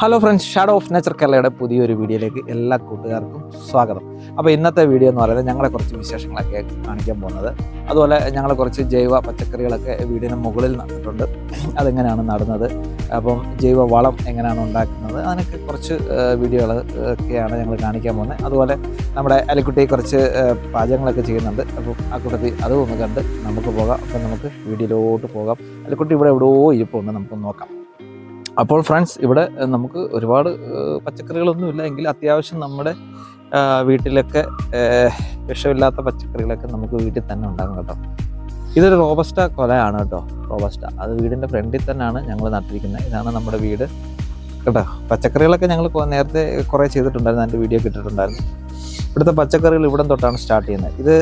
Hello friends shadow of nature കേരളയുടെ പുതിയൊരു വീഡിയോയിലേക്ക് എല്ലാ കൂട്ടുകാർക്കും സ്വാഗതം. അപ്പോൾ ഇന്നത്തെ വീഡിയോ എന്ന് പറയുന്നത് ഞങ്ങളെ കുറച്ച് വിശേഷങ്ങളൊക്കെ കാണിക്കാൻ പോകുന്നത്. അതുപോലെ ഞങ്ങൾ കുറച്ച് ജൈവ പച്ചക്കറികളൊക്കെ വീടിന് മുകളിൽ നട്ടിട്ടുണ്ട്. അതെങ്ങനെയാണ് നടുന്നത്? അപ്പം ജൈവ വളം എങ്ങനെയാണ് ഉണ്ടാക്കുന്നത്? അതിനൊക്കെ കുറച്ച് വീഡിയോകൾ ഒക്കെയാണ് ഞങ്ങൾ കാണിക്കാൻ പോകുന്നത്. അതുപോലെ നമ്മുടെ അലിക്കുട്ടി കുറച്ച് പാചകങ്ങളൊക്കെ ചെയ്യുന്നുണ്ട്. അപ്പോൾ ആ കൂട്ടത്തിൽ അതും ഒന്ന് കണ്ട് നമുക്ക് പോകാം. അപ്പം നമുക്ക് വീഡിയോയിലോട്ട് പോകാം. അലിക്കുട്ടി ഇവിടെ എവിടെയോ ഇരിപ്പുണ്ട്. നമുക്കൊന്ന് നോക്കാം. അപ്പോൾ ഫ്രണ്ട്സ് ഇവിടെ നമുക്ക് ഒരുപാട് പച്ചക്കറികളൊന്നുമില്ല എങ്കിൽ അത്യാവശ്യം നമ്മുടെ വീട്ടിലൊക്കെ വിഷമില്ലാത്ത പച്ചക്കറികളൊക്കെ നമുക്ക് വീട്ടിൽ തന്നെ ഉണ്ടാകും കേട്ടോ. ഇതൊരു റോബസ്റ്റ കൊലയാണ് കേട്ടോ റോബസ്റ്റ. അത് വീടിന്റെ ഫ്രണ്ടിൽ തന്നെയാണ് ഞങ്ങൾ നട്ടിരിക്കുന്നത്. ഇതാണ് നമ്മുടെ വീട് കേട്ടോ. പച്ചക്കറികളൊക്കെ ഞങ്ങൾ നേരത്തെ കുറേ ചെയ്തിട്ടുണ്ടായിരുന്നു. അതിന്റെ വീഡിയോ കിട്ടിയിട്ടുണ്ടായിരുന്നു ഇവിടുത്തെ പച്ചക്കറികൾ ഇവിടെ തൊട്ടാണ് സ്റ്റാർട്ട് ചെയ്യുന്നത്. ഇത്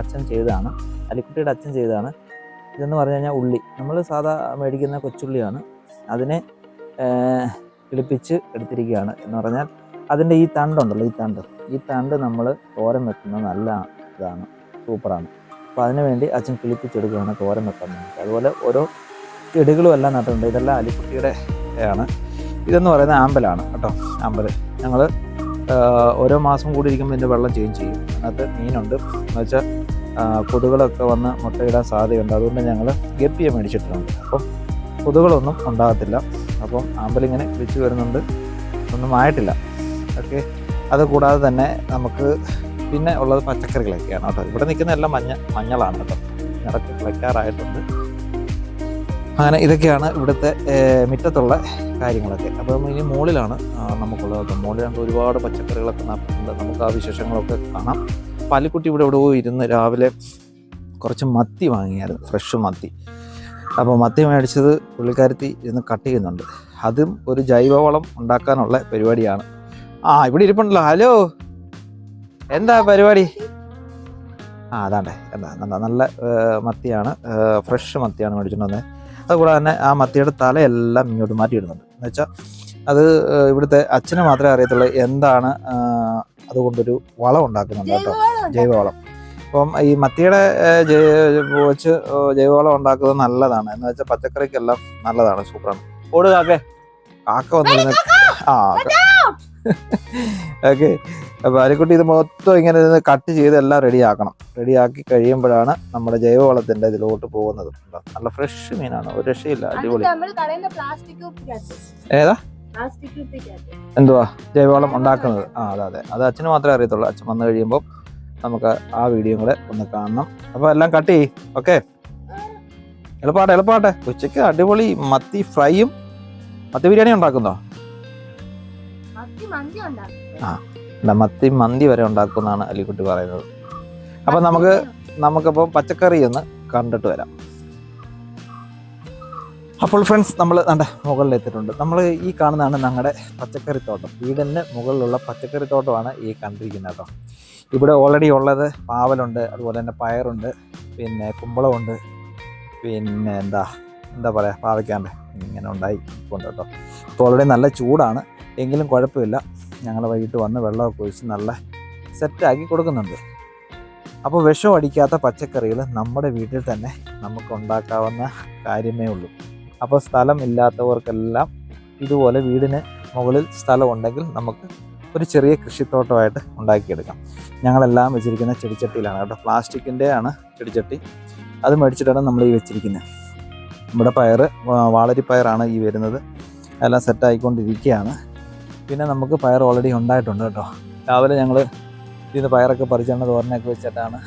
അച്ഛൻ ചെയ്തതാണ്. അലിക്കുട്ടിയുടെ അച്ഛൻ ചെയ്തതാണ്. ഇതെന്ന് പറഞ്ഞു കഴിഞ്ഞാൽ ഉള്ളി. നമ്മൾ സാധാ മേടിക്കുന്ന കൊച്ചുള്ളിയാണ്. അതിനെ കിളിപ്പിച്ച് എടുത്തിരിക്കുകയാണ് എന്ന് പറഞ്ഞാൽ അതിന്റെ ഈ തണ്ടുണ്ടല്ലോ ഈ തണ്ട്. ഈ തണ്ട് നമ്മൾ തോരൻ വെക്കുന്ന നല്ല ഇതാണ് സൂപ്പറാണ്. അപ്പോൾ അതിന് വേണ്ടി അച്ഛൻ കിളിപ്പിച്ചെടുക്കുകയാണ് തോരൻ വെക്കാൻ അതുപോലെ ഓരോ ചെടികളും എല്ലാം നട്ടിട്ടുണ്ട്. ഇതെല്ലാം അലിക്കുട്ടിയുടെ ആണ്. ഇതെന്ന് പറയുന്നത് ആമ്പലാണ് കേട്ടോ ആമ്പൽ ഞങ്ങൾ ഓരോ മാസം കൂടി ഇരിക്കുമ്പോൾ ഇതിന്റെ വെള്ളം ചേഞ്ച് ചെയ്യും. അതിനകത്ത് മീനുണ്ട്. എന്ന് വെച്ചാൽ കൊതുകുകളൊക്കെ വന്ന് മുട്ടയിടാൻ സാധ്യതയുണ്ട്. അതുകൊണ്ട് ഞങ്ങൾ ഗപ്പിയെ മേടിച്ചിട്ടുണ്ട്. അപ്പം കൊതുകുകളൊന്നും ഉണ്ടാകത്തില്ല. അപ്പം ആമ്പലിങ്ങനെ വെച്ച് വരുന്നുണ്ട്. ഒന്നും ആയിട്ടില്ല. ഓക്കെ. അത് കൂടാതെ തന്നെ നമുക്ക് പിന്നെ ഉള്ളത് പച്ചക്കറികളൊക്കെയാണ് കേട്ടോ. ഇവിടെ നിൽക്കുന്ന എല്ലാം മഞ്ഞ മഞ്ഞളാണ് കേട്ടോ. ഇടയ്ക്ക് കിളയ്ക്കാറായിട്ടുണ്ട് അങ്ങനെ ഇതൊക്കെയാണ് ഇവിടുത്തെ മുറ്റത്തുള്ള കാര്യങ്ങളൊക്കെ. അപ്പം ഇനി മുകളിലാണ് നമുക്കുള്ളത്. അപ്പം ഒരുപാട് പച്ചക്കറികളൊക്കെ നട്ടിട്ടുണ്ട്. നമുക്ക് ആ വിശേഷങ്ങളൊക്കെ കാണാം. പാലിക്കുട്ടി ഇവിടെ എവിടെ ഇരുന്ന് രാവിലെ കുറച്ച് മത്തി വാങ്ങിയായിരുന്നു. ഫ്രഷ് മത്തി. അപ്പോൾ മത്തി മേടിച്ചത് പുള്ളിക്കാരത്തി ഇരുന്ന് കട്ട് ചെയ്യുന്നുണ്ട്. അതും ഒരു ജൈവവളം ഉണ്ടാക്കാനുള്ള പരിപാടിയാണ്. ആ ഇവിടെ ഇരിപ്പുണ്ടല്ലോ. ഹലോ എന്താ പരിപാടി? ആ അതാണ്ടേ. എന്താ എന്താ നല്ല മത്തിയാണ്. ഫ്രഷ് മത്തിയാണ് മേടിച്ചിട്ട് വന്നത് അതുകൂടെ തന്നെ ആ മത്തിയുടെ തലയെല്ലാം ഇങ്ങോട്ട് മാറ്റിയിടുന്നുണ്ട്. എന്ന് വെച്ചാൽ അത് ഇവിടുത്തെ അച്ഛന് മാത്രമേ അറിയത്തുള്ളൂ എന്താണ് അതുകൊണ്ടൊരു വളം ഉണ്ടാക്കുന്നുണ്ട് കേട്ടോ. ജൈവവളം. അപ്പം ഈ മത്തിയുടെ ജൈവ വെച്ച് ജൈവവളം ഉണ്ടാക്കുന്നത് നല്ലതാണ്. എന്ന് വെച്ചാൽ പച്ചക്കറിക്കെല്ലാം നല്ലതാണ് സൂപ്പറാണ്. ഓട് കാക്കെ. കാക്ക വന്നിരുന്ന ആ ഓക്കെ. അപ്പോൾ അരിക്കുട്ടി ഇത് മൊത്തം ഇങ്ങനെ ഇരുന്ന് കട്ട് ചെയ്ത് എല്ലാം റെഡിയാക്കണം. റെഡിയാക്കി കഴിയുമ്പോഴാണ് നമ്മുടെ ജൈവവളത്തിന്റെ ഇതിലോട്ട് പോകുന്നത്? നല്ല ഫ്രഷ് മീനാണ്. ഒരു രക്ഷയില്ല. അടിപൊളി. ഏതാ? എന്തുവാ? ജൈവവളം ഉണ്ടാക്കുന്നത്. ആ അതെ അതെ. അത് അച്ഛന് മാത്രമേ അറിയത്തുള്ളൂ. അച്ഛൻ വന്നു കഴിയുമ്പോൾ നമുക്ക് ആ വീഡിയോ കൂടെ ഒന്ന് കാണണം. അപ്പോൾ എല്ലാം കട്ട് ചെയ്യ്. ഓക്കെ എളുപ്പാട്ടെ എളുപ്പാട്ടെ. ഉച്ചയ്ക്ക് അടിപൊളി മത്തി ഫ്രൈയും മത്തി ബിരിയാണി ഉണ്ടാക്കുന്നോ? ആ ഇല്ല, മത്തി മന്തി വരെ ഉണ്ടാക്കുമെന്നാണ് അലിക്കുട്ടി പറയുന്നത്. അപ്പോൾ നമുക്ക് നമുക്കപ്പോൾ പച്ചക്കറി ഒന്ന് കണ്ടിട്ട് വരാം. അപ്പോൾ ഫ്രണ്ട്സ് നമ്മൾ നമ്മുടെ മുകളിൽ എത്തിയിട്ടുണ്ട്. നമ്മൾ ഈ കാണുന്നതാണ് ഞങ്ങളുടെ പച്ചക്കറിത്തോട്ടം വീടിന്റെ മുകളിലുള്ള പച്ചക്കറിത്തോട്ടമാണ് ഈ കണ്ടിരിക്കുന്നത് കേട്ടോ. ഇവിടെ ഓൾറെഡി ഉള്ളത് പാവലുണ്ട് അതുപോലെ തന്നെ പയറുണ്ട് പിന്നെ കുമ്പളമുണ്ട് പിന്നെ എന്താ എന്താ പറയുക പാവയ്ക്കാണ്ട് ഇങ്ങനെ ഉണ്ടായി കൊണ്ട് കേട്ടോ. ഇപ്പോൾ ഓൾറെഡി നല്ല ചൂടാണ് എങ്കിലും കുഴപ്പമില്ല. ഞങ്ങൾ വൈകിട്ട് വന്ന് വെള്ളമൊക്കെ ഒഴിച്ച് നല്ല സെറ്റാക്കി കൊടുക്കുന്നുണ്ട്. അപ്പോൾ വിഷം അടിക്കാത്ത പച്ചക്കറികൾ നമ്മുടെ വീട്ടിൽ തന്നെ നമുക്ക് ഉണ്ടാക്കാവുന്ന കാര്യമേ ഉള്ളൂ. അപ്പോൾ സ്ഥലം ഇല്ലാത്തവർക്കെല്ലാം ഇതുപോലെ വീടിന് മുകളിൽ സ്ഥലമുണ്ടെങ്കിൽ നമുക്ക് ഒരു ചെറിയ കൃഷിത്തോട്ടമായിട്ട് ഉണ്ടാക്കിയെടുക്കാം. ഞങ്ങളെല്ലാം വെച്ചിരിക്കുന്ന ചെടിച്ചട്ടിയിലാണ് കേട്ടോ. പ്ലാസ്റ്റിക്കിന്റെ ആണ് ചെടിച്ചട്ടി. അത് മേടിച്ചിട്ടാണ് നമ്മൾ ഈ വെച്ചിരിക്കുന്നത് നമ്മുടെ പയർ വാളരിപ്പയറാണ് ഈ വരുന്നത്. എല്ലാം സെറ്റായിക്കൊണ്ടിരിക്കുകയാണ്. പിന്നെ നമുക്ക് പയർ ഓൾറെഡി ഉണ്ടായിട്ടുണ്ട് കേട്ടോ. രാവിലെ ഞങ്ങൾ ഇതിന് പയറൊക്കെ പറിച്ചാണ് തോരനൊക്കെ വെച്ചിട്ടാണ്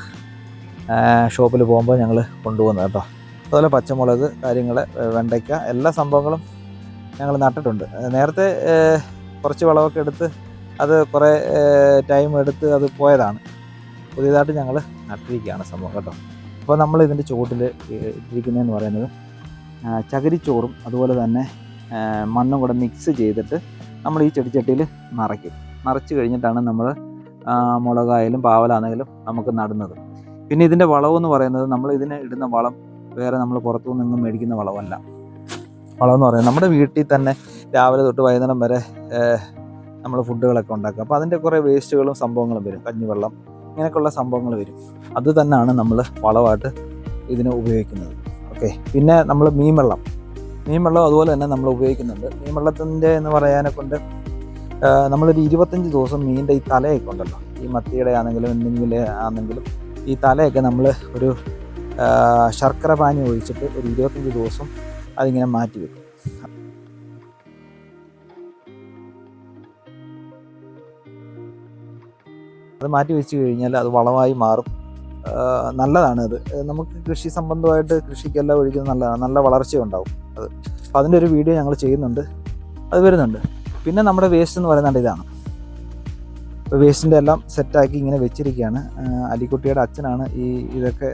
ഷോപ്പിൽ പോകുമ്പോൾ ഞങ്ങൾ കൊണ്ടുപോകുന്നത് കേട്ടോ. അതുപോലെ പച്ചമുളക് കാര്യങ്ങൾ വെണ്ടയ്ക്ക എല്ലാ സംഭവങ്ങളും ഞങ്ങൾ നട്ടിട്ടുണ്ട്. നേരത്തെ കുറച്ച് വളമൊക്കെ എടുത്ത് അത് കുറേ ടൈം എടുത്ത് അത് പോയതാണ്. പുതിയതായിട്ട് ഞങ്ങൾ നട്ടിരിക്കുകയാണ് സംഭവം കേട്ടോ. അപ്പോൾ നമ്മൾ ഇതിന്റെ ചുവട്ടിൽ ഇട്ടിരിക്കുന്നതെന്ന് പറയുന്നത് ചകിരിച്ചോറും അതുപോലെ തന്നെ മണ്ണും കൂടെ മിക്സ് ചെയ്തിട്ട് നമ്മൾ ഈ ചെടിച്ചട്ടിയിൽ നിറയ്ക്കും. നിറച്ച് കഴിഞ്ഞിട്ടാണ് നമ്മൾ മുളകായാലും പാവലാണെങ്കിലും നമുക്ക് നടുന്നത്. പിന്നെ ഇതിന്റെ വളമെന്ന് പറയുന്നത് നമ്മൾ ഇതിന് ഇടുന്ന വളം വേറെ നമ്മൾ പുറത്തു നിന്നും മേടിക്കുന്ന വളമല്ല. വളമെന്ന് പറയുന്നത് നമ്മുടെ വീട്ടിൽ തന്നെ രാവിലെ തൊട്ട് വൈകുന്നേരം വരെ നമ്മൾ ഫുഡുകളൊക്കെ ഉണ്ടാക്കുക. അപ്പോൾ അതിന്റെ കുറേ വേസ്റ്റുകളും സംഭവങ്ങളും വരും. കഞ്ഞിവെള്ളം ഇങ്ങനെയൊക്കെയുള്ള സംഭവങ്ങൾ വരും. അത് തന്നെയാണ് നമ്മൾ വളമായിട്ട് ഇതിന് ഉപയോഗിക്കുന്നത്. ഓക്കെ. പിന്നെ നമ്മൾ മീൻ വെള്ളം മീൻ വെള്ളം അതുപോലെ തന്നെ നമ്മൾ ഉപയോഗിക്കുന്നുണ്ട്. മീൻ വെള്ളത്തിന്റെ എന്ന് പറയാനെ കൊണ്ട് നമ്മളൊരു ഇരുപത്തഞ്ച് ദിവസം മീനിന്റെ ഈ തലയൊക്കെ ഉണ്ടല്ലോ. ഈ മത്തിയുടെ ആണെങ്കിലും എന്തെങ്കിലും ആണെങ്കിലും ഈ തലയൊക്കെ നമ്മൾ ഒരു ശർക്കര പാനി ഒഴിച്ചിട്ട് ഒരു ഇരുപത്തഞ്ച് ദിവസം അതിങ്ങനെ മാറ്റി വെക്കും അത് മാറ്റി വെച്ച് കഴിഞ്ഞാൽ അത് വളമായി മാറും. നല്ലതാണ് അത്. നമുക്ക് കൃഷി സംബന്ധമായിട്ട് കൃഷിക്കെല്ലാം ഒഴിക്കുന്നത് നല്ലതാണ്. നല്ല വളർച്ച ഉണ്ടാവും അത്. അപ്പം അതിന്റെ ഒരു വീഡിയോ ഞങ്ങൾ ചെയ്യുന്നുണ്ട്. അത് വരുന്നുണ്ട്. പിന്നെ നമ്മുടെ വേസ്റ്റ് എന്ന് പറയുന്നത് ഇതാണ്. ഇപ്പോൾ വേസ്റ്റിന്റെ എല്ലാം സെറ്റാക്കി ഇങ്ങനെ വെച്ചിരിക്കുകയാണ്. അലിക്കുട്ടിയുടെ അച്ഛനാണ് ഈ ഇതൊക്കെ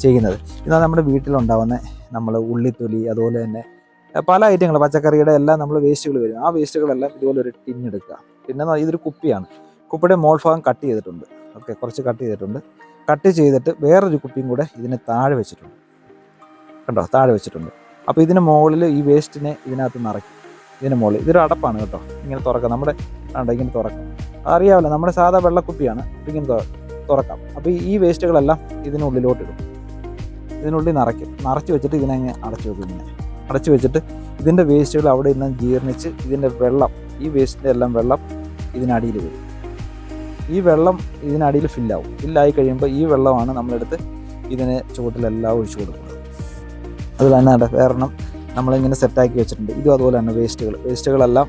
ചെയ്യുന്നത്. ഇതാണ് നമ്മുടെ വീട്ടിലുണ്ടാവുന്ന നമ്മൾ ഉള്ളിത്തൊലി അതുപോലെ തന്നെ പല ഐറ്റങ്ങൾ പച്ചക്കറിയുടെ എല്ലാം നമ്മൾ വേസ്റ്റുകൾ വരും. ആ വേസ്റ്റുകളെല്ലാം ഇതുപോലെ ഒരു ടിന്നെടുക്കുക പിന്നെ ഇതൊരു കുപ്പിയാണ്. കുപ്പിയുടെ മോൾ ഭാഗം കട്ട് ചെയ്തിട്ടുണ്ട്. ഓക്കെ കുറച്ച് കട്ട് ചെയ്തിട്ടുണ്ട്. കട്ട് ചെയ്തിട്ട് വേറൊരു കുപ്പിയും കൂടെ ഇതിന് താഴെ വെച്ചിട്ടുണ്ട്. കണ്ടോ? താഴെ വെച്ചിട്ടുണ്ട്. അപ്പോൾ ഇതിന് മുകളിൽ ഈ വേസ്റ്റിനെ ഇതിനകത്ത് നിറയ്ക്കും. ഇതിന് മുകളിൽ ഇതൊരു അടപ്പാണ് കേട്ടോ. ഇങ്ങനെ തുറക്കാം. നമ്മുടെ ആണ്ടോ ഇങ്ങനെ തുറക്കാം. അറിയാമല്ലോ നമ്മുടെ സാധാ വെള്ളക്കുപ്പിയാണ്. ഇങ്ങനെ തുറ- തുറക്കാം. അപ്പോൾ ഈ വേസ്റ്റുകളെല്ലാം ഇതിനുള്ളിലോട്ട് ഇടും ഇതിനുള്ളിൽ നിറയ്ക്കും. നിറച്ച് വെച്ചിട്ട് ഇതിനെ അങ്ങ് അടച്ചു വെക്കും ഇങ്ങനെ. അടച്ചു വെച്ചിട്ട് ഇതിന്റെ വേസ്റ്റുകൾ അവിടെ നിന്ന് ജീർണിച്ച് ഇതിന്റെ വെള്ളം ഈ വേസ്റ്റിന്റെ എല്ലാം വെള്ളം ഇതിനടിയിൽ വരും. ഈ വെള്ളം ഇതിനടിയിൽ ഫില്ലാവും ഫില്ലായി കഴിയുമ്പോൾ ഈ വെള്ളമാണ് നമ്മളെടുത്ത് ഇതിന് ചുവട്ടിലെല്ലാം ഒഴിച്ചു കൊടുക്കുന്നത്. അത് തന്നെ കാരണം നമ്മളിങ്ങനെ സെറ്റാക്കി വെച്ചിട്ടുണ്ട്. ഇതും അതുപോലെ തന്നെ വേസ്റ്റുകൾ വേസ്റ്റുകളെല്ലാം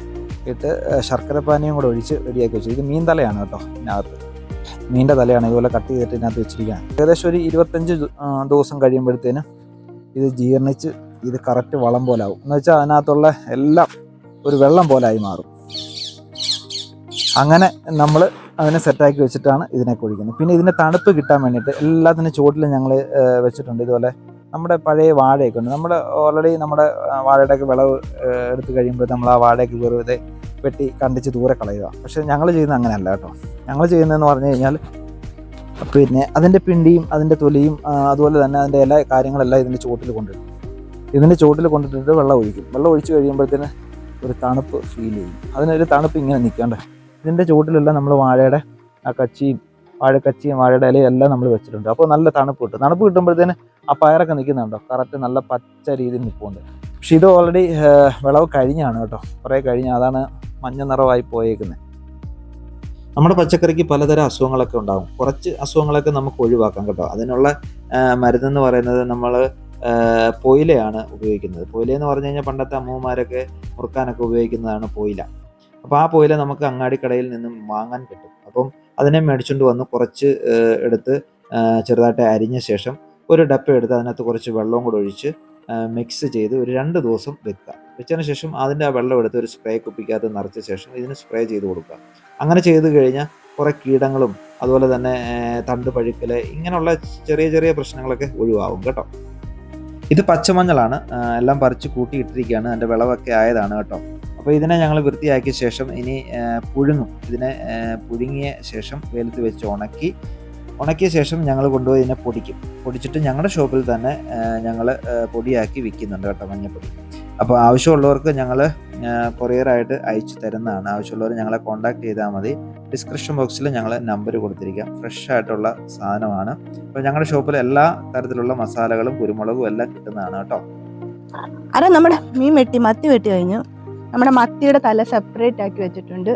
ഇട്ട് ശർക്കര പാനീയം കൂടെ ഒഴിച്ച് റെഡിയാക്കി വെച്ചു. ഇത് മീൻ തലയാണ് കേട്ടോ ഇതിനകത്ത്. മീന്റെ തലയാണ് ഇതുപോലെ കട്ട് ചെയ്തിട്ട് ഇതിനകത്ത് വെച്ചിരിക്കുകയാണ് ഏകദേശം ഒരു ഇരുപത്തഞ്ച് ദിവസം കഴിയുമ്പോഴത്തേന് ഇത് ജീർണിച്ച് ഇത് കറക്റ്റ് വളം പോലെ ആവും. എന്ന് വെച്ചാൽ അതിനകത്തുള്ള എല്ലാം ഒരു വെള്ളം പോലെ ആയി മാറും. അങ്ങനെ നമ്മൾ അതിനെ സെറ്റാക്കി വെച്ചിട്ടാണ് ഇതിനെ കുഴിക്കുന്നത്. പിന്നെ ഇതിന്റെ തണുപ്പ് കിട്ടാൻ വേണ്ടിയിട്ട് എല്ലാത്തിനും ചുവട്ടിലും ഞങ്ങൾ വെച്ചിട്ടുണ്ട്. ഇതുപോലെ നമ്മുടെ പഴയ വാഴയൊക്കെ ഉണ്ട്. നമ്മുടെ ഓൾറെഡി നമ്മുടെ വാഴയുടെയൊക്കെ വിളവ് എടുത്ത് കഴിയുമ്പോൾ നമ്മൾ ആ വാഴയൊക്കെ വെറുതെ വെട്ടി കണ്ടിച്ച് ദൂരെ കളയുക. പക്ഷേ ഞങ്ങൾ ചെയ്യുന്നത് അങ്ങനെയല്ല കേട്ടോ. ഞങ്ങൾ ചെയ്യുന്നതെന്ന് പറഞ്ഞു കഴിഞ്ഞാൽ പിന്നെ അതിന്റെ പിണ്ടിയും അതിന്റെ തൊലിയും അതുപോലെ തന്നെ അതിന്റെ എല്ലാ കാര്യങ്ങളെല്ലാം ഇതിന്റെ ചുവട്ടിൽ കൊണ്ടിടും. ഇതിന്റെ ചുവട്ടിൽ കൊണ്ടിട്ടിട്ട് വെള്ളം ഒഴിക്കും. വെള്ളം ഒഴിച്ച് കഴിയുമ്പോഴത്തേന് ഒരു തണുപ്പ് ഫീൽ ചെയ്യും. അതിനൊരു തണുപ്പ് ഇങ്ങനെ നിൽക്കണ്ടേ ഇതിന്റെ ചുവട്ടിലെല്ലാം നമ്മൾ വാഴയുടെ ആ കച്ചിയും വാഴക്കച്ചിയും വാഴയുടെ ഇലയും എല്ലാം നമ്മൾ വെച്ചിട്ടുണ്ട്. അപ്പോൾ നല്ല തണുപ്പ് കിട്ടും. തണുപ്പ് കിട്ടുമ്പോഴത്തേന് ആ പയറൊക്കെ നിൽക്കുന്നുണ്ടോ? കറക്റ്റ് നല്ല പച്ച രീതിയിൽ നിൽപ്പുണ്ട്. പക്ഷെ ഇത് ഓൾറെഡി വിളവ് കഴിഞ്ഞാണ് കേട്ടോ. കുറേ കഴിഞ്ഞ് അതാണ് മഞ്ഞ നിറമായി പോയേക്കുന്നത്. നമ്മുടെ പച്ചക്കറിക്ക് പലതരം അസുഖങ്ങളൊക്കെ ഉണ്ടാകും കുറച്ച് അസുഖങ്ങളൊക്കെ നമുക്ക് ഒഴിവാക്കാം കേട്ടോ. അതിനുള്ള മരുന്നെന്ന് പറയുന്നത് നമ്മൾ പൊയിലയാണ് ഉപയോഗിക്കുന്നത്. പോയില എന്ന് പറഞ്ഞു കഴിഞ്ഞാൽ പണ്ടത്തെ അമ്മൂമാരൊക്കെ മുറുക്കാനൊക്കെ ഉപയോഗിക്കുന്നതാണ് പൊയില. അപ്പോൾ ആ പോയില നമുക്ക് അങ്ങാടിക്കടയിൽ നിന്നും വാങ്ങാൻ കിട്ടും. അപ്പം അതിനെ മേടിച്ചുകൊണ്ട് വന്ന് കുറച്ച് എടുത്ത് ചെറുതായിട്ട് അരിഞ്ഞ ശേഷം ഒരു ഡപ്പ എടുത്ത് അതിനകത്ത് കുറച്ച് വെള്ളവും കൂടെ ഒഴിച്ച് മിക്സ് ചെയ്ത് ഒരു രണ്ട് ദിവസം വെക്കുക. വെച്ചതിന് ശേഷം അതിന്റെ ആ വെള്ളം എടുത്ത് ഒരു സ്പ്രേ കുപ്പിക്കകത്ത് നിറച്ച ശേഷം ഇതിന് സ്പ്രേ ചെയ്ത് കൊടുക്കുക. അങ്ങനെ ചെയ്ത് കഴിഞ്ഞാൽ കുറേ കീടങ്ങളും അതുപോലെ തന്നെ തണ്ട് പഴുക്കൽ ഇങ്ങനെയുള്ള ചെറിയ ചെറിയ പ്രശ്നങ്ങളൊക്കെ ഒഴിവാകും കേട്ടോ. ഇത് പച്ചമഞ്ഞളാണ്. എല്ലാം പറിച്ച് കൂട്ടിയിട്ടിരിക്കുകയാണ്. അതിന്റെ വിളവൊക്കെ ആയതാണ് കേട്ടോ. അപ്പോൾ ഇതിനെ ഞങ്ങൾ വൃത്തിയാക്കിയ ശേഷം ഇനി പുഴുങ്ങും. ഇതിനെ പുഴുങ്ങിയ ശേഷം വെയിലത്ത് വെച്ച് ഉണക്കി ഉണക്കിയ ശേഷം ഞങ്ങൾ കൊണ്ടുപോയി ഇതിനെ പൊടിക്കും. പൊടിച്ചിട്ട് ഞങ്ങളുടെ ഷോപ്പിൽ തന്നെ ഞങ്ങൾ പൊടിയാക്കി വിൽക്കുന്നുണ്ട് കേട്ടോ മഞ്ഞപ്പൊടി. അപ്പോൾ ആവശ്യമുള്ളവർക്ക് ഞങ്ങൾ കൊറിയറായിട്ട് അയച്ചു തരുന്നതാണ്. ആവശ്യമുള്ളവർ ഞങ്ങളെ കോൺടാക്ട് ചെയ്താൽ മതി. ഡിസ്ക്രിപ്ഷൻ ബോക്സിൽ ഞങ്ങൾ നമ്പർ കൊടുത്തിരിക്കാം. ഫ്രഷ് ആയിട്ടുള്ള സാധനമാണ്. അപ്പോൾ ഞങ്ങളുടെ ഷോപ്പിൽ എല്ലാ തരത്തിലുള്ള മസാലകളും കുരുമുളകും എല്ലാം കിട്ടുന്നതാണ് കേട്ടോ. അര നമ്മുടെ മീൻ വെട്ടി മത്തി വെട്ടി കഴിഞ്ഞു. നമ്മുടെ മത്തിയുടെ തല സെപ്പറേറ്റ് ആക്കി വെച്ചിട്ടുണ്ട്.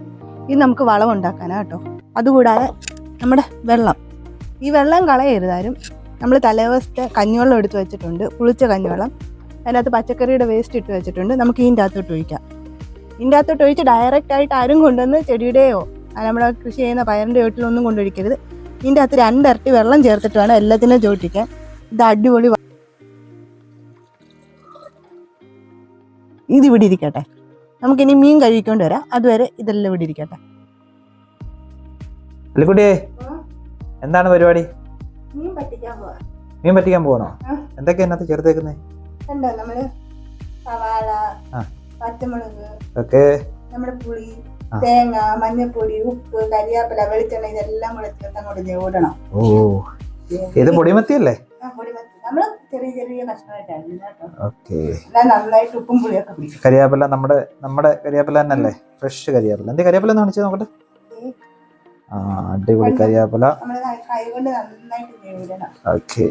ഇത് നമുക്ക് വളം ഉണ്ടാക്കാനാണ് കേട്ടോ. അതുകൂടാതെ നമ്മുടെ വെള്ളം. ഈ വെള്ളം കളയരുതാരും നമ്മൾ തലേവസ്ഥ കഞ്ഞിവെള്ളം എടുത്ത് വെച്ചിട്ടുണ്ട്. പുളിച്ച കഞ്ഞിവെള്ളം. അതിനകത്ത് പച്ചക്കറിയുടെ വേസ്റ്റ് ഇട്ട് വെച്ചിട്ടുണ്ട്. നമുക്ക് ഇതിന്റെ അകത്തോട്ട് ഒഴിക്കാം. ഇതിന്റെ അകത്തോട്ട് ഒഴിച്ച് ഡയറക്റ്റ് ആയിട്ട് ആരും കൊണ്ടുവന്ന് ചെടിയുടെയോ നമ്മുടെ കൃഷി ചെയ്യുന്ന പയറിന്റെ വീട്ടിലൊന്നും കൊണ്ടൊഴിക്കരുത് ഇതിന്റെ അകത്ത് രണ്ടിരട്ടി വെള്ളം ചേർത്തിട്ട് വേണം എല്ലാത്തിനും ചോട്ടിക്കാൻ ഇത് അടിപൊളി ഇതിവിടെ ഇരിക്കട്ടെ. നമുക്കിനി മീൻ കഴിക്കൊണ്ട് വരാം. അതുവരെ ഇതെല്ലാം ഇവിടെ ഇരിക്കട്ടെ. അല്ലിക്കുട്ടിയെ എന്താണ് പരിപാടി? മീൻ പറ്റിക്കാൻ പോകണോ. എന്തൊക്കെയാ ഇന്നത്തെ ചേർത്തേക്കുന്നേ? സവാള. പച്ചമുളക് ഒക്കെ നമ്മുടെ പുളി തേങ്ങ മഞ്ഞപ്പൊടി ഉപ്പ് കരിയാപ്പില വെളിച്ചെണ്ണ ഇതെല്ലാം കൂടെ ചേർത്ത് അങ്ങോട്ട് ഓടണം ഇത് പൊടിമത്തിയല്ലേ. നമ്മൾ ചെറിയ കേട്ടോ. നന്നായിട്ട് ഉപ്പും പുളിയൊക്കെ പിടിക്കും കരിയാപ്പില നമ്മുടെ നമ്മുടെ കരിയാപ്പില തന്നെയല്ലേ? ഫ്രഷ് കരിയാപ്പില. എന്റെ കരിയാപ്പില എന്ന് കാണിച്ചത് നോക്കട്ടെ? ആ അടിപൊളി കരിയാപ്പില. ഓക്കെ.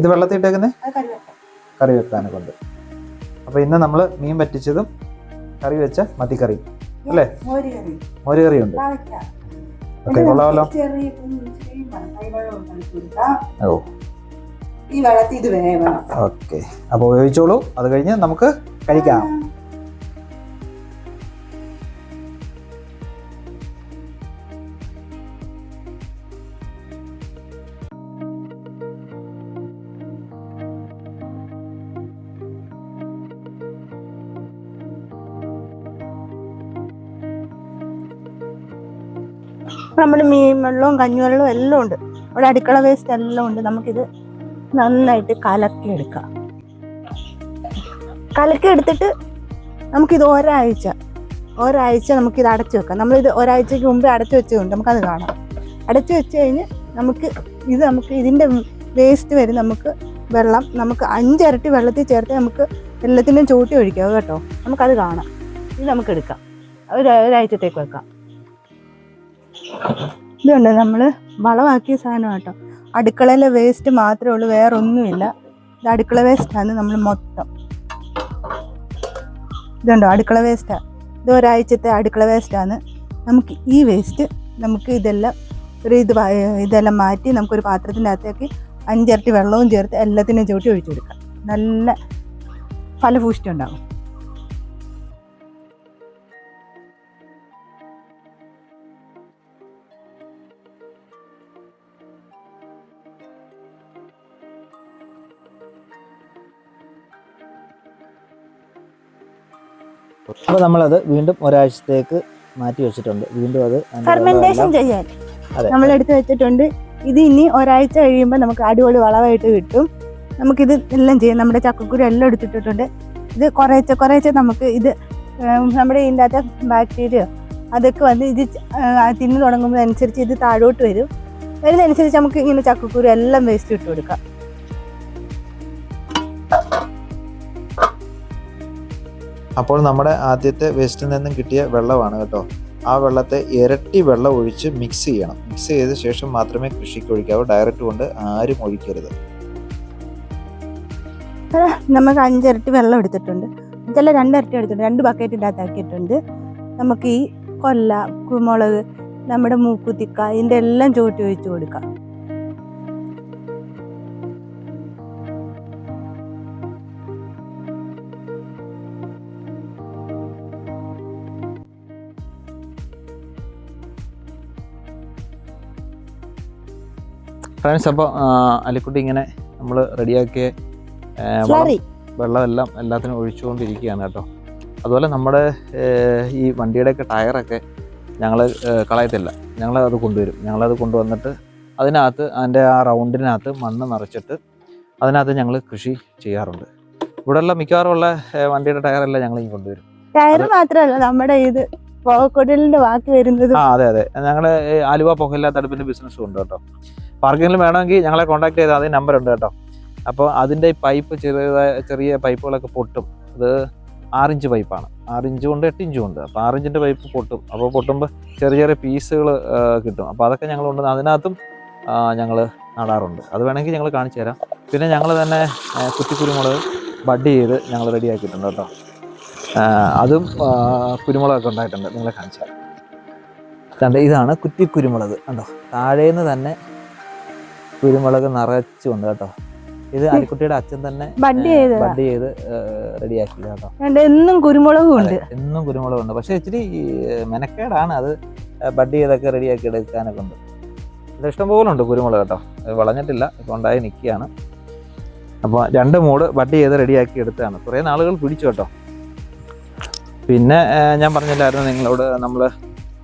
ഇത് വെള്ളത്തിൽ ഇട്ടേക്കുന്നേ? കറി വെക്കാനെ കൊണ്ട്. അപ്പൊ ഇന്ന് നമ്മൾ മീൻ പറ്റിച്ചതും കറി വെച്ച മത്തിക്കറി അല്ലേ? മോര് കറി ഉണ്ട്. ഓക്കെ കൊള്ളാമല്ലോ. ഓ. ഈ വെള്ളത്തിൽ ഇത് വേവണം ഓക്കെ. അപ്പോൾ ഉപയോഗിച്ചോളൂ. അത് കഴിഞ്ഞ് നമുക്ക് കഴിക്കാം. നമ്മുടെ മീൻ വെള്ളവും കഞ്ഞിവെള്ളവും എല്ലാം ഉണ്ട്. ഇവിടെ അടുക്കള വേസ്റ്റ് എല്ലാം ഉണ്ട്. നമുക്കിത് നന്നായിട്ട് കലക്കി എടുക്കാം കലക്കി എടുത്തിട്ട് നമുക്കിത് ഒരാഴ്ച ഒരാഴ്ച നമുക്കിത് അടച്ചു വെക്കാം. നമ്മളിത് ഒരാഴ്ചക്ക് മുമ്പേ അടച്ചു വെച്ചതുകൊണ്ട് നമുക്കത് കാണാം. അടച്ചു വെച്ച് കഴിഞ്ഞ് നമുക്ക് ഇത് നമുക്ക് ഇതിന്റെ വേസ്റ്റ് വരെ നമുക്ക് വെള്ളം നമുക്ക് അഞ്ചിരട്ടി വെള്ളത്തിൽ ചേർത്ത് നമുക്ക് എല്ലാത്തിന്റെയും ചൂട്ടി ഒഴിക്കാം കേട്ടോ. നമുക്കത് കാണാം. ഇത് നമുക്ക് എടുക്കാം ഒരു ഒരാഴ്ചത്തേക്ക് വെക്കാം. ഇതുണ്ട് നമ്മൾ വളമാക്കിയ സാധനം കേട്ടോ അടുക്കളയിലെ വേസ്റ്റ് മാത്രമേ ഉള്ളൂ വേറെ ഒന്നുമില്ല ഇത് അടുക്കള വേസ്റ്റാണ് നമ്മൾ മൊത്തം. ഇതുണ്ടോ? അടുക്കള വേസ്റ്റാണ് ഇത് ഒരാഴ്ചത്തെ അടുക്കള വേസ്റ്റാണ് നമുക്ക് ഈ വേസ്റ്റ് നമുക്ക് ഇതെല്ലാം ഒരു ഇത് ഇതെല്ലാം മാറ്റി നമുക്കൊരു പാത്രത്തിന്റെ അകത്തേക്ക് അഞ്ചിരട്ടി വെള്ളവും ചേർത്ത് എല്ലാത്തിനും ചൂട്ടി ഒഴിച്ചു കൊടുക്കാം. നല്ല ഫലഭൂഷ്ടി ഉണ്ടാകും അപ്പോൾ നമ്മളത് വീണ്ടും ഒരാഴ്ചത്തേക്ക് മാറ്റി വെച്ചിട്ടുണ്ട്. വീണ്ടും അത് ഫെർമെന്റേഷൻ ചെയ്യാൻ. നമ്മൾ എടുത്തു വെച്ചിട്ടുണ്ട്. ഇത് ഇനി ഒരാഴ്ച കഴിയുമ്പോൾ നമുക്ക് അടിപൊളി വളമായിട്ട് കിട്ടും. നമുക്കിത് എല്ലാം ചെയ്യാം. നമ്മുടെ ചക്കക്കുരു എല്ലാം എടുത്തിട്ടിട്ടുണ്ട്. ഇത് കുറേച്ചെ കുറേച്ചെ നമുക്ക് ഇത് നമ്മുടെ ഇതിന്റെ അകത്തെ ബാക്ടീരിയ അതൊക്കെ വന്ന് ഇത് തിന്നു തുടങ്ങുമ്പോൾ അനുസരിച്ച് ഇത് താഴോട്ട് വരും. വരുന്നതനുസരിച്ച് നമുക്ക് ഇങ്ങനെ ചക്കക്കുരു എല്ലാം വേസ്റ്റ് ഇട്ട് കൊടുക്കാം. അപ്പോൾ നമ്മുടെ ആദ്യത്തെ വേസ്റ്റിൽ നിന്നും കിട്ടിയ വെള്ളമാണ് കേട്ടോ. ആ വെള്ളത്തെ ഇരട്ടി വെള്ളം ഒഴിച്ച് മിക്സ് ചെയ്യണം. മിക്സ് ചെയ്ത ശേഷം മാത്രമേ കൃഷിക്ക് ഒഴിക്കാവൂ. ഡയറക്റ്റ് കൊണ്ട് ആരും ഒഴിക്കരുത്. നമുക്ക് അഞ്ചിരട്ടി വെള്ളം എടുത്തിട്ടുണ്ട്. ചില രണ്ടിരട്ടി എടുത്തിട്ടുണ്ട്. രണ്ട് ബക്കറ്റ് ഇല്ലാത്താക്കിയിട്ടുണ്ട് നമുക്ക് ഈ കൊല്ല കുരുമുളക് നമ്മുടെ മൂക്കുത്തിക്ക ഇതിന്റെ എല്ലാം ചുവട്ടി ഒഴിച്ചു കൊടുക്കാം. ഫ്രണ്ട്സ് അപ്പോൾ അലിക്കുട്ടി ഇങ്ങനെ നമ്മൾ റെഡിയാക്കിയ വെള്ളമെല്ലാം എല്ലാത്തിനും ഒഴിച്ചുകൊണ്ടിരിക്കുകയാണ് കേട്ടോ. അതുപോലെ നമ്മുടെ ഈ വണ്ടിയുടെയൊക്കെ ടയറൊക്കെ ഞങ്ങൾ കളയത്തില്ല. ഞങ്ങൾ അത് കൊണ്ടുവരും. ഞങ്ങളത് കൊണ്ടുവന്നിട്ട് അതിനകത്ത് അതിന്റെ ആ റൗണ്ടിനകത്ത് മണ്ണ് നിറച്ചിട്ട് അതിനകത്ത് ഞങ്ങൾ കൃഷി ചെയ്യാറുണ്ട്. ഇവിടെയുള്ള മിക്കവാറുമുള്ള ഉള്ള വണ്ടിയുടെ ടയറെല്ലാം ഞങ്ങൾ ഇങ്ങ് കൊണ്ടുവരും. ടയർ മാത്രമല്ല നമ്മുടെ ഇത് കുടലിന്റെ ബാക്കി വരുന്നത്. ആ അതെ അതെ. ഞങ്ങൾ ആലുവ പുകയില്ലാത്ത അടുപ്പിന്റെ ബിസിനസ്സും ഉണ്ട് കേട്ടോ. ആർക്കെങ്കിലും വേണമെങ്കിൽ ഞങ്ങളെ കോൺടാക്ട് ചെയ്താൽ അതേ നമ്പർ ഉണ്ട് കേട്ടോ. അപ്പോൾ അതിന്റെ പൈപ്പ് ചെറിയ ചെറിയ പൈപ്പുകളൊക്കെ പൊട്ടും. അത് ആറിഞ്ച് പൈപ്പാണ് ആറിഞ്ച് കൊണ്ട് എട്ട് ഇഞ്ചും ഉണ്ട്. അപ്പോൾ ആറിഞ്ചിന്റെ പൈപ്പ് പൊട്ടും. അപ്പോൾ പൊട്ടുമ്പോൾ ചെറിയ ചെറിയ പീസുകൾ കിട്ടും. അപ്പോൾ അതൊക്കെ ഞങ്ങൾ കൊണ്ട് അതിനകത്തും ഞങ്ങൾ നടാറുണ്ട്. അത് വേണമെങ്കിൽ ഞങ്ങൾ കാണിച്ചു തരാം. പിന്നെ ഞങ്ങൾ തന്നെ കുറ്റി കുറ്റിക്കുരുമുളക് ബഡ് ചെയ്ത് ഞങ്ങൾ റെഡിയാക്കിയിട്ടുണ്ട് കേട്ടോ. അതും കുരുമുളകൊക്കെ ഉണ്ടായിട്ടുണ്ട്. നിങ്ങളെ കാണിച്ചു തരാം. ഇതാണ് കുറ്റിക്കുരുമുളക്. കണ്ടോ താഴേന്ന് തന്നെ കുരുമുളക് നിറച്ചുണ്ട് കേട്ടോ. ഇത് അരിക്കുട്ടിയുടെ അച്ഛൻ തന്നെ ബഡ് ചെയ്ത്. ബഡ് ചെയ്ത് റെഡിയാക്കില്ല കേട്ടോ. എന്നും കുരുമുളകും ഉണ്ട്. എന്നും കുരുമുളകുണ്ട് പക്ഷെ ഇച്ചിരി മെനക്കേടാണ് അത് ബഡ് ചെയ്തൊക്കെ റെഡിയാക്കി എടുക്കാനൊക്കെ ഉണ്ട്. ഇത് ഇഷ്ടംപോലെ ഉണ്ട് കുരുമുളക് കേട്ടോ. അത് വളഞ്ഞിട്ടില്ല ഇപ്പോൾ ഉണ്ടായി നിൽക്കുകയാണ്. അപ്പോൾ രണ്ട് മൂട് ബഡ് ചെയ്ത് റെഡിയാക്കി എടുത്തതാണ്. കുറേ നാളുകൾ പിടിച്ചു കേട്ടോ. പിന്നെ ഞാൻ പറഞ്ഞില്ലായിരുന്നു നിങ്ങളോട് നമ്മൾ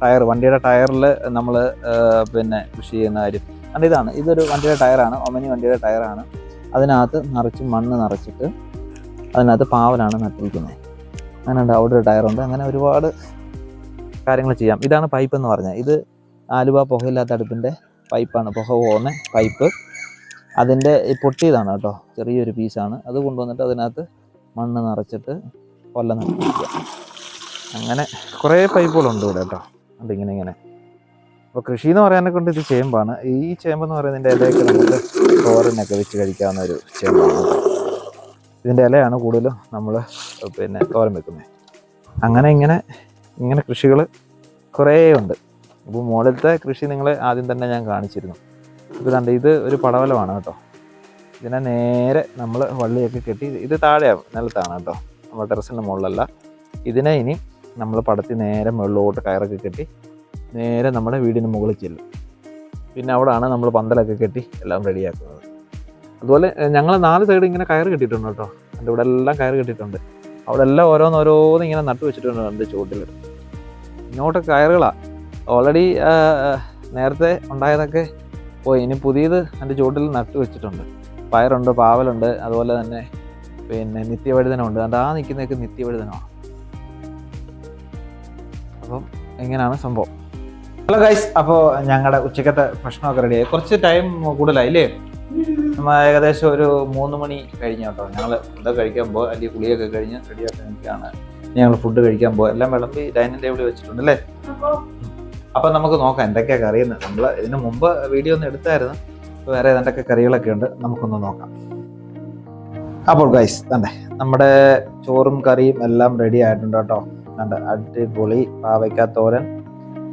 ടയർ വണ്ടിയുടെ ടയറിൽ നമ്മൾ പിന്നെ കൃഷി ചെയ്യുന്ന കാര്യം. കണ്ട? ഇതാണ്. ഇതൊരു വണ്ടിയുടെ ടയറാണ്. ഒമനി വണ്ടിയുടെ ടയറാണ്. അതിനകത്ത് നിറച്ച് മണ്ണ് നിറച്ചിട്ട് അതിനകത്ത് പാവലാണ് നട്ടിരിക്കുന്നത്. അങ്ങനെ ഉണ്ട് അവിടെ ഒരു ടയറുണ്ട്. അങ്ങനെ ഒരുപാട് കാര്യങ്ങൾ ചെയ്യാം. ഇതാണ് പൈപ്പ് എന്ന് പറഞ്ഞാൽ ഇത് ആലുവ പുകയില്ലാത്ത അടുപ്പിന്റെ പൈപ്പാണ് പുക പോകുന്ന പൈപ്പ് അതിന്റെ പൊട്ടിയതാണ് കേട്ടോ. ചെറിയൊരു പീസാണ് അത് കൊണ്ടുവന്നിട്ട് അതിനകത്ത് മണ്ണ് നിറച്ചിട്ട് കൊല്ല നട്ടിരിക്കുക. അങ്ങനെ കുറേ പൈപ്പുകളുണ്ട് ഇവിടെ കേട്ടോ. അതിങ്ങനെ ഇങ്ങനെ. അപ്പോൾ കൃഷി എന്ന് പറയാനെ കൊണ്ട് ഇത് ചേമ്പാണ്. ഈ ചേമ്പെന്ന് പറയുന്നതിന്റെ ഇലയൊക്കെ നമുക്ക് തോരനൊക്കെ വെച്ച് കഴിക്കാവുന്ന ഒരു ചേമ്പാണ്. ഇതിന്റെ ഇലയാണ് കൂടുതലും നമ്മൾ പിന്നെ തോരൻ വെക്കുന്നത് അങ്ങനെ ഇങ്ങനെ ഇങ്ങനെ കൃഷികൾ കുറേ ഉണ്ട്. അപ്പോൾ മുകളിലത്തെ കൃഷി നിങ്ങൾ ആദ്യം തന്നെ ഞാൻ കാണിച്ചിരുന്നു. ഇത് കണ്ട് ഇത് ഒരു പടവലമാണ് കേട്ടോ. ഇതിനെ നേരെ നമ്മൾ വള്ളിയൊക്കെ കെട്ടി ഇത് താഴെയാണ് നിലത്താണ് കേട്ടോ. നമ്മുടെ ടെറസിന്റെ മുകളിലല്ല. ഇതിനെ ഇനി നമ്മൾ പടത്തി നേരെ മുകളിലോട്ട് കയറൊക്കെ കെട്ടി നേരെ നമ്മുടെ വീടിന് മുകളിൽ ചെല്ലും. പിന്നെ അവിടെയാണ് നമ്മൾ പന്തലൊക്കെ കെട്ടി എല്ലാം റെഡിയാക്കുന്നത്. അതുപോലെ ഞങ്ങൾ നാല് സൈഡ് ഇങ്ങനെ കയറ് കെട്ടിയിട്ടുണ്ട് കേട്ടോ. എന്റെ ഇവിടെ എല്ലാം കയറ് കെട്ടിയിട്ടുണ്ട്. അവിടെ എല്ലാം ഓരോന്ന് ഓരോന്ന് ഇങ്ങനെ നട്ടു വെച്ചിട്ടുണ്ട് എന്റെ ചുവട്ടിൽ. ഇങ്ങോട്ട് കയറുകളാണ് ഓൾറെഡി നേരത്തെ ഉണ്ടായതൊക്കെ പോയി. ഇനി പുതിയത് എന്റെ ചുവട്ടിൽ നട്ടു വെച്ചിട്ടുണ്ട്. പയറുണ്ട് പാവലുണ്ട് അതുപോലെ തന്നെ പിന്നെ നിത്യവഴുതനമുണ്ട്. അത് ആ നിൽക്കുന്നതൊക്കെ നിത്യവഴുതനമാണ്. അപ്പം ഇങ്ങനെയാണ് സംഭവം. ഹലോ ഗൈസ് അപ്പോൾ ഞങ്ങളുടെ ഉച്ചക്കത്തെ ഭക്ഷണമൊക്കെ റെഡിയായി കുറച്ച് ടൈം കൂടുതലായി അല്ലേ നമ്മൾ ഏകദേശം ഒരു മൂന്ന് മണി കഴിഞ്ഞ കേട്ടോ. ഞങ്ങൾ ഫുഡ് കഴിക്കാൻ പോകും അല്ലെങ്കിൽ കുളിയൊക്കെ കഴിഞ്ഞ് റെഡിയാക്കാൻ നിൽക്കുകയാണ്. ഞങ്ങൾ ഫുഡ് കഴിക്കാൻ പോകും എല്ലാം വിളമ്പി ഡൈനിങ് ടേബിൾ വെച്ചിട്ടുണ്ട് അല്ലേ? അപ്പം നമുക്ക് നോക്കാം എന്തൊക്കെയാണ് കറിയുന്നത് നമ്മൾ ഇതിന് മുമ്പ് വീഡിയോ ഒന്ന് എടുത്തായിരുന്നു. വേറെ എന്തൊക്കെ കറികളൊക്കെ ഉണ്ട്. നമുക്കൊന്ന് നോക്കാം. അപ്പോൾ ഗൈസ് തന്നെ നമ്മുടെ ചോറും കറിയും എല്ലാം റെഡി ആയിട്ടുണ്ട് കേട്ടോ. അടിപൊളി പാവയ്ക്ക തോരൻ.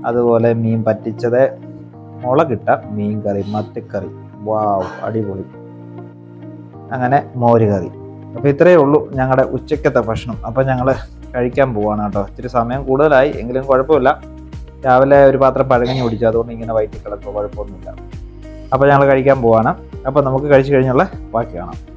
അതുപോലെ മീൻ പറ്റിച്ചത് മുളകിട്ട മീൻ കറി മത്തിക്കറി. വാവ് അടിപൊളി. അങ്ങനെ മോര് കറി. അപ്പോൾ ഇത്രയേ ഉള്ളൂ ഞങ്ങളുടെ ഉച്ചക്കത്തെ ഭക്ഷണം. അപ്പോൾ ഞങ്ങൾ കഴിക്കാൻ പോവാണ് കേട്ടോ. ഇത്തിരി സമയം കൂടുതലായി എങ്കിലും കുഴപ്പമില്ല. രാവിലെ ഒരു പാത്രം പഴങ്ങി കുടിച്ചു. അതുകൊണ്ട് ഇങ്ങനെ വയറ്റിൽ കിടക്കുക കുഴപ്പമൊന്നുമില്ല. അപ്പോൾ ഞങ്ങൾ കഴിക്കാൻ പോവാണ്. അപ്പോൾ നമുക്ക് കഴിച്ചു കഴിഞ്ഞുള്ള ബാക്കി കാണാം.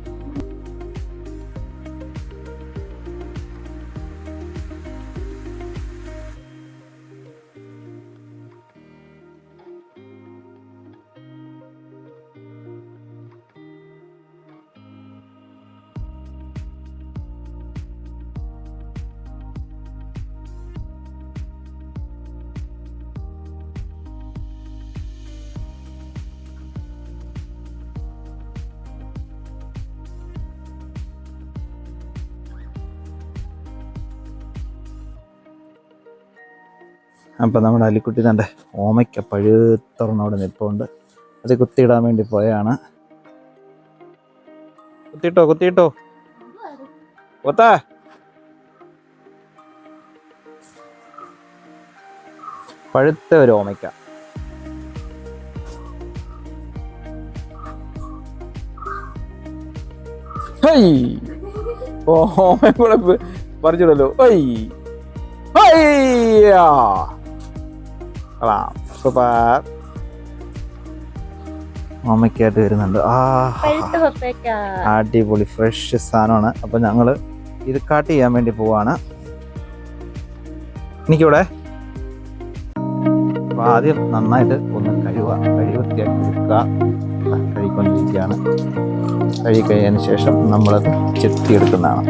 അപ്പോൾ നമ്മുടെ അലിക്കുട്ടി തന്റെ ഓമയ്ക്ക പഴുത്തൊരെണ്ണം അവിടെ നിൽപ്പുണ്ട് അത് കുത്തിയിടാൻ വേണ്ടി പോയാണ്. കുത്തിയിട്ടോ കുത്തിയിട്ടോ? കൊത്താ. പഴുത്ത ഒരു ഓമയ്ക്ക. ഓമയും ഓമ കൂടെ പറിച്ചിടല്ലോ. ഹൈ. ഹൈയാ കൊള്ളാം സൂപ്പർ. ഓമയ്ക്കായിട്ട് വരുന്നുണ്ട്. ആ അടിപൊളി ഫ്രഷ് സാധനമാണ്. അപ്പം ഞങ്ങൾ ഇത് കാട്ട് ചെയ്യാൻ വേണ്ടി പോവാണ്. എനിക്കിവിടെ അപ്പം ആദ്യം നന്നായിട്ട് ഒന്ന് കഴുകുക. കഴുകി വൃത്തിയാക്കി എടുക്കുക. ദാ കഴുകിക്കൊണ്ടിരിക്കുകയാണ്. കഴുകി കഴിഞ്ഞതിന് ശേഷം ചെത്തി ചെത്തിയെടുക്കുന്നതാണ്.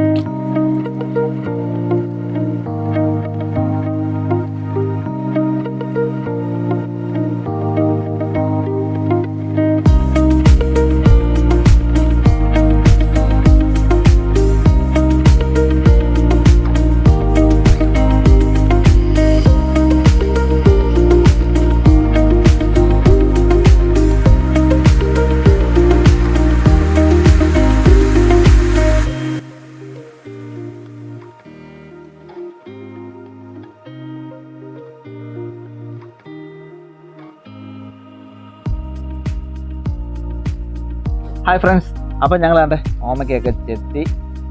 ഹായ് ഫ്രണ്ട്സ് അപ്പം ഞങ്ങൾ കണ്ടേ ഓമയ്ക്കൊക്കെ ചെത്തി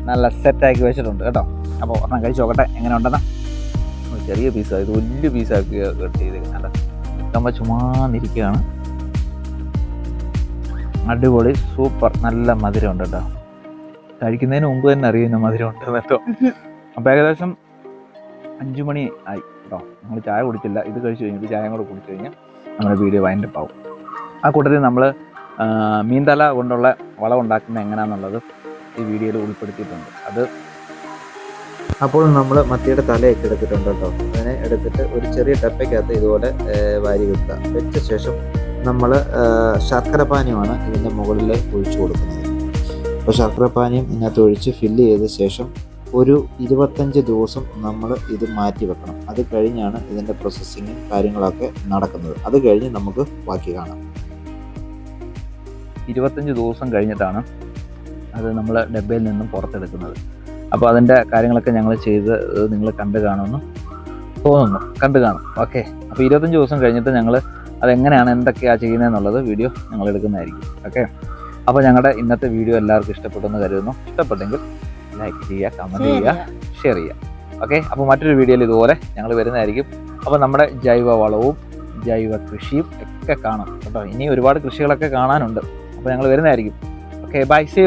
നല്ല സെറ്റാക്കി വെച്ചിട്ടുണ്ട് കേട്ടോ. അപ്പോൾ ഒരെണ്ണം കഴിച്ച് നോക്കട്ടെ എങ്ങനെ ഉണ്ടെന്ന്. ചെറിയ പീസാണ് ഇത് വലിയ പീസാക്കി കട്ട് ചെയ്ത് നല്ല നമ്മൾ ചുമാന്നിരിക്കുകയാണ് അടിപൊളി സൂപ്പർ നല്ല മധുരമുണ്ട് കേട്ടോ. കഴിക്കുന്നതിന് മുമ്പ് തന്നെ അറിയുന്ന മധുരമുണ്ട് കേട്ടോ. അപ്പോൾ ഏകദേശം അഞ്ചു മണി ആയി കേട്ടോ. നമ്മൾ ചായ കുടിച്ചില്ല. ഇത് കഴിച്ച് കഴിഞ്ഞിട്ട് ചായ കൂടെ കുടിച്ചു കഴിഞ്ഞാൽ നമ്മുടെ വീഡിയോ വൈൻഡപ്പ് ആവും. ആ കൂട്ടത്തിൽ നമ്മൾ മീൻതല കൊണ്ടുള്ള വളം ഉണ്ടാക്കുന്നത് എങ്ങനെയാണെന്നുള്ളത് ഈ വീഡിയോയിൽ ഉൾപ്പെടുത്തിയിട്ടുണ്ട്. അത് അപ്പോൾ നമ്മൾ മത്തിയുടെ തലയൊക്കെ എടുത്തിട്ടുണ്ട് കേട്ടോ അതിനെ എടുത്തിട്ട് ഒരു ചെറിയ ഡപ്പയ്ക്കകത്ത് ഇതുപോലെ വാരി വെക്കുക. വെച്ച ശേഷം നമ്മൾ ശർക്കര പാനീയമാണ് ഇതിന്റെ മുകളിൽ ഒഴിച്ചു കൊടുക്കുന്നത്. അപ്പോൾ ശർക്കര പാനീയം ഇതിനകത്ത് ഒഴിച്ച് ഫില്ല് ചെയ്ത ശേഷം ഒരു ഇരുപത്തഞ്ച് ദിവസം നമ്മൾ ഇത് മാറ്റി വെക്കണം. അത് കഴിഞ്ഞാണ് ഇതിന്റെ പ്രോസസ്സിങ്ങും കാര്യങ്ങളൊക്കെ നടക്കുന്നത്. അത് കഴിഞ്ഞ് നമുക്ക് ബാക്കി കാണാം. ഇരുപത്തഞ്ച് ദിവസം കഴിഞ്ഞിട്ടാണ് അത് നമ്മൾ ഡബ്ബയിൽ നിന്നും പുറത്തെടുക്കുന്നത്. അപ്പോൾ അതിന്റെ കാര്യങ്ങളൊക്കെ ഞങ്ങൾ ചെയ്ത് നിങ്ങൾ കണ്ടു കാണുമെന്ന് തോന്നുന്നു. കണ്ടു കാണും. ഓക്കെ. അപ്പോൾ ഇരുപത്തഞ്ച് ദിവസം കഴിഞ്ഞിട്ട് ഞങ്ങൾ അതെങ്ങനെയാണ് എന്തൊക്കെയാണ് ചെയ്യുന്നതെന്നുള്ളത് വീഡിയോ ഞങ്ങൾ എടുക്കുന്നതായിരിക്കും. ഓക്കെ. അപ്പോൾ ഞങ്ങളുടെ ഇന്നത്തെ വീഡിയോ എല്ലാവർക്കും ഇഷ്ടപ്പെട്ടെന്ന് കരുതുന്നു. ഇഷ്ടപ്പെട്ടെങ്കിൽ ലൈക്ക് ചെയ്യുക കമന്റ് ചെയ്യുക ഷെയർ ചെയ്യുക. ഓക്കെ. അപ്പോൾ മറ്റൊരു വീഡിയോയിൽ ഇതുപോലെ ഞങ്ങൾ വരുന്നതായിരിക്കും. അപ്പോൾ നമ്മുടെ ജൈവ വളവും ജൈവ കൃഷിയും ഒക്കെ കാണാം കേട്ടോ. ഇനി ഒരുപാട് കൃഷികളൊക്കെ കാണാനുണ്ട്. അപ്പോൾ ഞങ്ങൾ വരുന്നതായിരിക്കും. Okay bye say